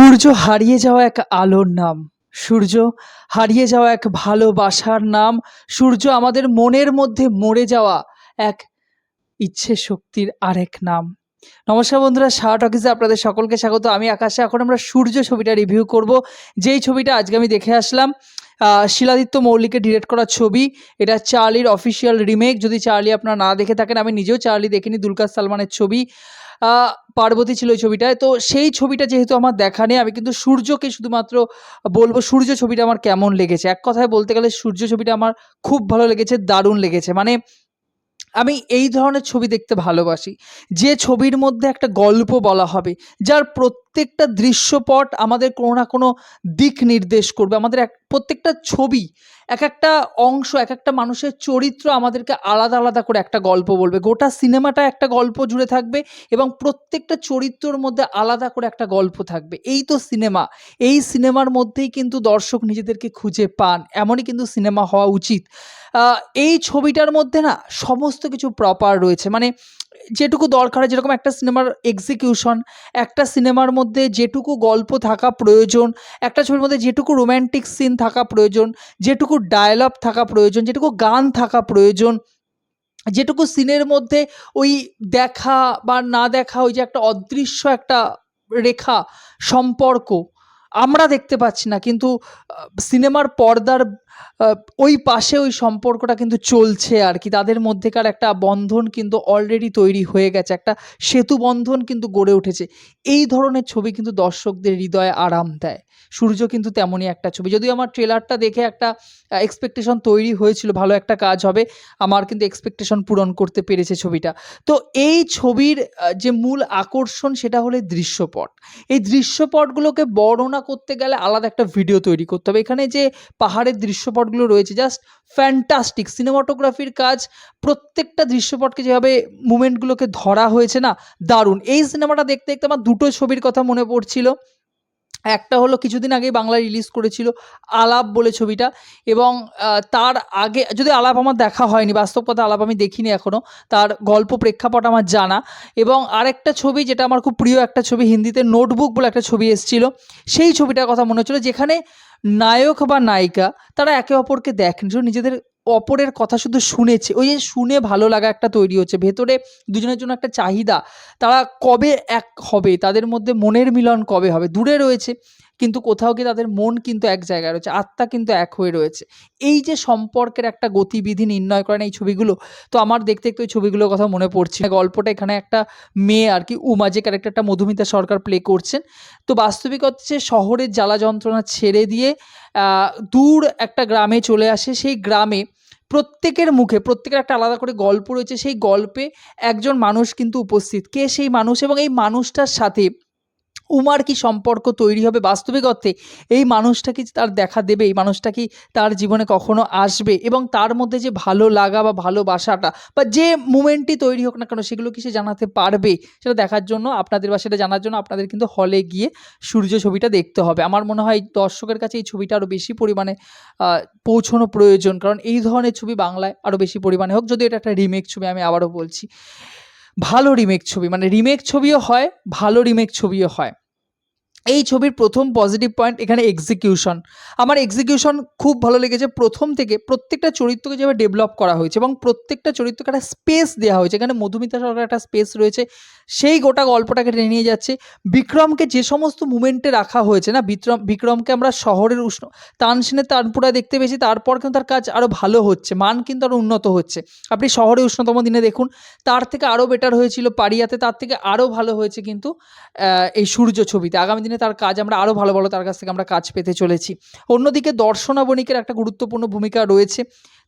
সূর্য হারিয়ে যাওয়া এক আলোর নাম। সূর্য হারিয়ে যাওয়া এক ভালোবাসার নাম। সূর্য আমাদের মনের মধ্যে মরে যাওয়া এক ইচ্ছে শক্তির আরেক নাম। নমস্কার বন্ধুরা, শাহ টকিজে আপনাদের সকলকে স্বাগত। আমি আকাশে এখন আমরা সূর্য ছবিটা রিভিউ করব। যেই ছবিটা আজকে আমি দেখে আসলাম শিলাদিত্য মৌলিকে ডিরেক্ট করা ছবি। এটা চার্লির অফিসিয়াল রিমেক। যদি চার্লি আপনারা না দেখে থাকেন, আমি নিজেও চার্লি দেখিনি, দুলকার সালমানের ছবি। পার্বতী ছিল ওই ছবিটায়। তো সেই ছবিটা যেহেতু আমার দেখা নেই, আমি কিন্তু সূর্যকে শুধুমাত্র বলব, সূর্য ছবিটা আমার কেমন লেগেছে? এক কথায় বলতে গেলে সূর্য ছবিটা আমার খুব ভালো লেগেছে, দারুণ লেগেছে। মানে আমি এই ধরনের ছবি দেখতে ভালোবাসি। যে ছবির মধ্যে একটা গল্প বলা হবে, যার প্রত্যেকটা দৃশ্যপট আমাদের কোনো না কোনো দিক নির্দেশ করবে। আমাদের এক, প্রত্যেকটা ছবি এক একটা অংশ এক একটা মানুষের চরিত্র আমাদেরকে আলাদা আলাদা করে একটা গল্প বলবে। গোটা সিনেমাটা একটা গল্প জুড়ে থাকবে এবং প্রত্যেকটা চরিত্রর মধ্যে আলাদা করে একটা গল্প থাকবে। এই তো সিনেমা। এই সিনেমার মধ্যেই কিন্তু দর্শক নিজেদেরকে খুঁজে পান। এমনই কিন্তু সিনেমা হওয়া উচিত। এই ছবিটার মধ্যে না সমস্ত কিছু প্রপার রয়েছে। মানে যেটুকু দরকার হয়, যেরকম একটা সিনেমার এক্সিকিউশন একটা সিনেমার মধ্যে যেটুকু গল্প থাকা প্রয়োজন, একটা ছবির মধ্যে যেটুকু রোম্যান্টিক সিন থাকা প্রয়োজন, যেটুকু ডায়ালগ থাকা প্রয়োজন, যেটুকু গান থাকা প্রয়োজন, যেটুকু সিনের মধ্যে ওই দেখা বা না দেখা, ওই যে একটা অদৃশ্য একটা রেখা, সম্পর্ক আমরা দেখতে পাচ্ছি না। কিন্তু সিনেমার পর্দার ওই পাশে ওই সম্পর্কটা কিন্তু চলছে আর কি। তাদের মধ্যেকার একটা বন্ধন কিন্তু অলরেডি তৈরি হয়ে গেছে। একটা সেতু বন্ধন কিন্তু গড়ে উঠেছে। এই ধরনের ছবি কিন্তু দর্শকদের হৃদয়ে আরাম দেয়। সূর্য কিন্তু তেমনই একটা ছবি। যদিও আমার ট্রেলারটা দেখে একটা এক্সপেকটেশন তৈরি হয়েছিল, ভালো একটা কাজ হবে, আমার কিন্তু এক্সপেকটেশন পূরণ করতে পেরেছে ছবিটা। তো এই ছবির যে মূল আকর্ষণ সেটা হলো দৃশ্যপট। এই দৃশ্যপটগুলোকে বর্ণনা করতে গেলে আলাদা একটা ভিডিও তৈরি করতে হবে। এখানে যে পাহাড়ের দৃশ্যপটগুলো রয়েছে জাস্ট ফ্যান্টাস্টিক সিনেমাটোগ্রাফির কাজ প্রত্যেকটা দৃশ্যপটকে যেভাবে মুমেন্টগুলোকে ধরা হয়েছে না, দারুণ। এই সিনেমাটা দেখতে দেখতে আমার দুটো ছবির কথা মনে পড়ছিল। একটা হলো কিছুদিন আগেই বাংলায় রিলিজ করেছিল, আলাপ বলে ছবিটা। এবং তার আগে যদি আলাপ আমার দেখা হয়নি, বাস্তব কথা আলাপ আমি দেখিনি এখনও তার গল্প প্রেক্ষাপট আমার জানা। এবং আরেকটা ছবি যেটা আমার খুব প্রিয়, একটা ছবি হিন্দিতে নোটবুক বলে একটা ছবি এসেছিল, সেই ছবিটার কথা মনে হচ্ছিল, যেখানে নায়ক বা নায়িকা, তারা একে অপরকে দেখেন। শুধু নিজেদের অপরের কথা শুধু শুনেছে। ওই যে শুনে ভালো লাগা একটা তৈরি হচ্ছে। ভেতরে দুজনের জন্য একটা চাহিদা। তারা কবে এক হবে? তাদের মধ্যে মনের মিলন কবে হবে? দূরে রয়েছে। কিন্তু কোথাও গিয়ে তাদের মন কিন্তু এক জায়গায় রয়েছে, আত্মা কিন্তু এক হয়ে রয়েছে। এই যে সম্পর্কের একটা গতিবিধি নির্ণয় করেন এই ছবিগুলো, তো আমার দেখতে দেখতে ওই ছবিগুলোর কথা মনে পড়ছে। গল্পটা এখানে একটা মেয়ে আর কি, উমা যে ক্যারেক্টারটা মধুমিতা সরকার প্লে করছেন। তো বাস্তবিক হচ্ছে শহরের জ্বালা যন্ত্রণা ছেড়ে দিয়ে দূর একটা গ্রামে চলে আসে। সেই গ্রামে প্রত্যেকের মুখে, প্রত্যেকের একটা আলাদা করে গল্প রয়েছে। সেই গল্পে একজন মানুষ কিন্তু উপস্থিত। কে সেই মানুষ এবং এই মানুষটার সাথে উমার কি সম্পর্ক তৈরি হবে বাস্তবিক অর্থে? এই মানুষটা কি তার দেখা দেবে? এই মানুষটা কি তার জীবনে কখনো আসবে? এবং তার মধ্যে যে ভালো লাগা বা ভালোবাসাটা বা যে মুমেন্টই তৈরি হোক না কেন, সেগুলো কি সে জানাতে পারবে? সেটা দেখার জন্য, আপনাদের বা সেটা জানার জন্য আপনাদের কিন্তু হলে গিয়ে সূর্য ছবিটা দেখতে হবে। আমার মনে হয় দর্শকের কাছে এই ছবিটা আরও বেশি পরিমাণে পৌঁছানো প্রয়োজন। কারণ এই ধরনের ছবি বাংলায় আরও বেশি পরিমাণে হোক যদি এটা একটা রিমেক ছবি, আমি আবারও বলছি। ভালো রিমেক ছবি মানে রিমেক ছবিও হয়, ভালো রিমেক ছবিও হয়। এই ছবির প্রথম পজিটিভ পয়েন্ট এখানে এক্সিকিউশন আমার এক্সিকিউশন খুব ভালো লেগেছে। প্রথম থেকে প্রত্যেকটা চরিত্রকে যেভাবে ডেভেলপ করা হয়েছে এবং প্রত্যেকটা চরিত্রকে একটা স্পেস দেওয়া হয়েছে। এখানে মধুমিতা সরকার একটা স্পেস রয়েছে। সেই গোটা গল্পটাকে টেনে নিয়ে যাচ্ছে। বিক্রমকে যে সমস্ত মুমেন্টে রাখা হয়েছে না, বিক্রম, বিক্রমকে আমরা শহরের উষ্ণ তানসেনের তানপুরা দেখতে পেয়েছি। তারপর কিন্তু তার কাজ আরও ভালো হচ্ছে। মান কিন্তু আরও উন্নত হচ্ছে। আপনি শহরে উষ্ণতম দিনে দেখুন, তার থেকে আরও বেটার হয়েছিল পারিয়াতে তার থেকে আরও ভালো হয়েছে কিন্তু এই সূর্য ছবিতে। আগামী দিনে তার কাজ আমরা আরও ভালো ভালো তার কাছ থেকে আমরা কাজ পেতে চলেছি। অন্যদিকে দর্শনা বণিকের একটা গুরুত্বপূর্ণ ভূমিকা রয়েছে।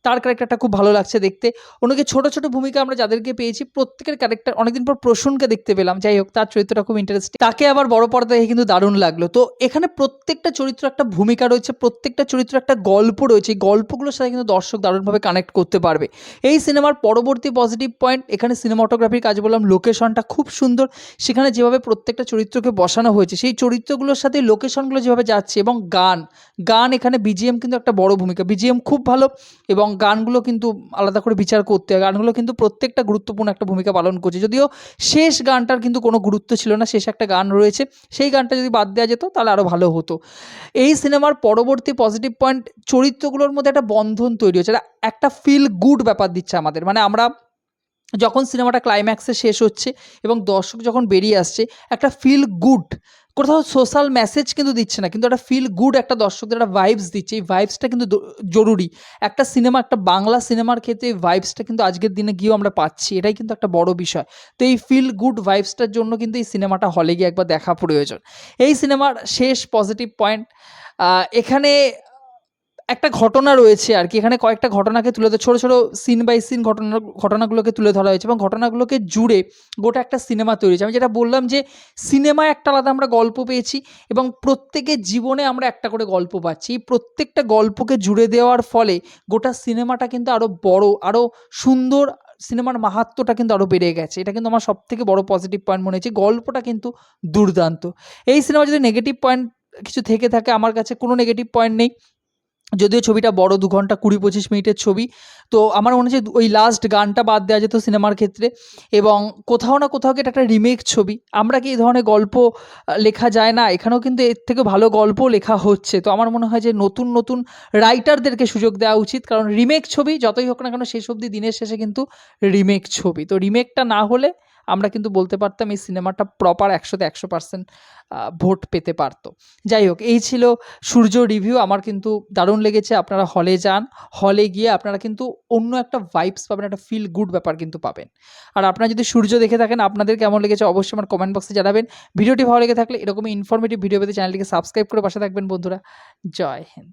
তার ক্যারেক্টারটা খুব ভালো লাগছে দেখতে। অন্যকে ছোট ছোট ভূমিকা আমরা যাদেরকে পেয়েছি, প্রত্যেকের ক্যারেক্টার অনেকদিন পর প্রসূনকে দেখতে পেলাম। যাই হোক, তার চরিত্রটা খুব ইন্টারেস্টিং তাকে আবার বড় পর্দায় কিন্তু দারুণ লাগল। তো এখানে প্রত্যেকটা চরিত্র একটা ভূমিকা রয়েছে, প্রত্যেকটা চরিত্র একটা গল্প রয়েছে। এই গল্পগুলোর সাথে কিন্তু দর্শক দারুণভাবে কানেক্ট করতে পারবে। এই সিনেমার পরবর্তী পজিটিভ পয়েন্ট এখানে সিনেমাটোগ্রাফির কাজ বললাম লোকেশনটা খুব সুন্দর। সেখানে যেভাবে প্রত্যেকটা চরিত্রকে বসানো হয়েছে, সেই চরিত্র চরিত্রগুলোর সাথে লোকেশনগুলো যেভাবে যাচ্ছে এবং গান গান এখানে বিজিএম কিন্তু একটা বড় ভূমিকা। বিজিএম খুব ভালো এবং গানগুলো কিন্তু আলাদা করে বিচার করতে হয়। গানগুলো কিন্তু প্রত্যেকটা গুরুত্বপূর্ণ একটা ভূমিকা পালন করছে। যদিও শেষ গানটার কিন্তু কোনো গুরুত্ব ছিল না, শেষ একটা গান রয়েছে। সেই গানটা যদি বাদ দেওয়া যেত তাহলে আরও ভালো হতো। এই সিনেমার পরবর্তী পজিটিভ পয়েন্ট চরিত্রগুলোর মধ্যে একটা বন্ধন তৈরি হচ্ছে। একটা একটা ফিল গুড ব্যাপার দিচ্ছে আমাদের। মানে আমরা যখন সিনেমাটা ক্লাইম্যাক্সে শেষ হচ্ছে এবং দর্শক যখন বেরিয়ে আসছে, একটা ফিল গুড কোথাও সোশ্যাল মেসেজ কিন্তু দিচ্ছে না, কিন্তু একটা ফিল গুড একটা দর্শকদের একটা ভাইবস দিচ্ছে, এই ভাইবসটা কিন্তু জরুরি। একটা সিনেমা একটা বাংলা সিনেমার ক্ষেত্রে এই ভাইবসটা কিন্তু আজকের দিনে গিয়েও আমরা পাচ্ছি, এটাই কিন্তু একটা বড় বিষয়। তো এই ফিল গুড ভাইবসটার জন্য কিন্তু এই সিনেমাটা হলে গিয়ে একবার দেখা প্রয়োজন। এই সিনেমার শেষ পজিটিভ পয়েন্ট এখানে একটা ঘটনা রয়েছে আর কি। এখানে কয়েকটা ঘটনাকে তুলে ধরে, ছোটো ছোটো সিন বাই সিন ঘটনা, ঘটনাগুলোকে তুলে ধরা হয়েছে এবং ঘটনাগুলোকে জুড়ে গোটা একটা সিনেমা তৈরি হয়েছে। আমি যেটা বললাম যে সিনেমায় একটা আলাদা আমরা গল্প পেয়েছি এবং প্রত্যেকের জীবনে আমরা একটা করে গল্প পাচ্ছি। এই প্রত্যেকটা গল্পকে জুড়ে দেওয়ার ফলে গোটা সিনেমাটা কিন্তু আরও বড় আরও সুন্দর সিনেমার মাহাত্ম্যটা কিন্তু আরও বেড়ে গেছে। এটা কিন্তু আমার সব থেকে বড় পজিটিভ পয়েন্ট মনে হয়েছে গল্পটা কিন্তু দুর্দান্ত। এই সিনেমা যদি নেগেটিভ পয়েন্ট কিছু থেকে থাকে, আমার কাছে কোনো নেগেটিভ পয়েন্ট নেই। যদিও ছবিটা বড় দু ঘণ্টা কুড়ি পঁচিশ মিনিটের ছবি, তো আমার মনে হচ্ছে ওই লাস্ট গানটা বাদ দেওয়া যেত সিনেমার ক্ষেত্রে এবং কোথাও না কোথাও এটা একটা রিমেক ছবি। আমরা কি এই ধরনের গল্প লেখা যায় না? এখানেও কিন্তু এর থেকে ভালো গল্প লেখা হচ্ছে। তো আমার মনে হয় যে নতুন নতুন রাইটারদেরকে সুযোগ দেওয়া উচিত, কারণ রিমেক ছবি যতই হোক না কেন শেষ অবধি দিনের শেষে কিন্তু রিমেক ছবি। তো রিমেকটা না হলে আমরা কিন্তু বলতে পারতাম এই সিনেমাটা প্রপার একশোতে একশো পার্সেন্ট ভোট পেতে পারতো। যাই হোক, এই ছিল সূর্য রিভিউ আমার কিন্তু দারুণ লেগেছে। আপনারা হলে যান। হলে গিয়ে আপনারা কিন্তু অন্য একটা ভাইবস পাবেন, একটা ফিল গুড ব্যাপার কিন্তু পাবেন। আর আপনারা যদি সূর্য দেখে থাকেন, আপনাদের কেমন লেগেছে অবশ্যই আমার কমেন্ট বক্সে জানাবেন। ভিডিওটি ভালো লেগে থাকলে এরকমই ইনফরমেটিভ ভিডিও পেতে চ্যানেলটিকে সাবস্ক্রাইব করে পাশে থাকবেন বন্ধুরা। জয় হিন্দ।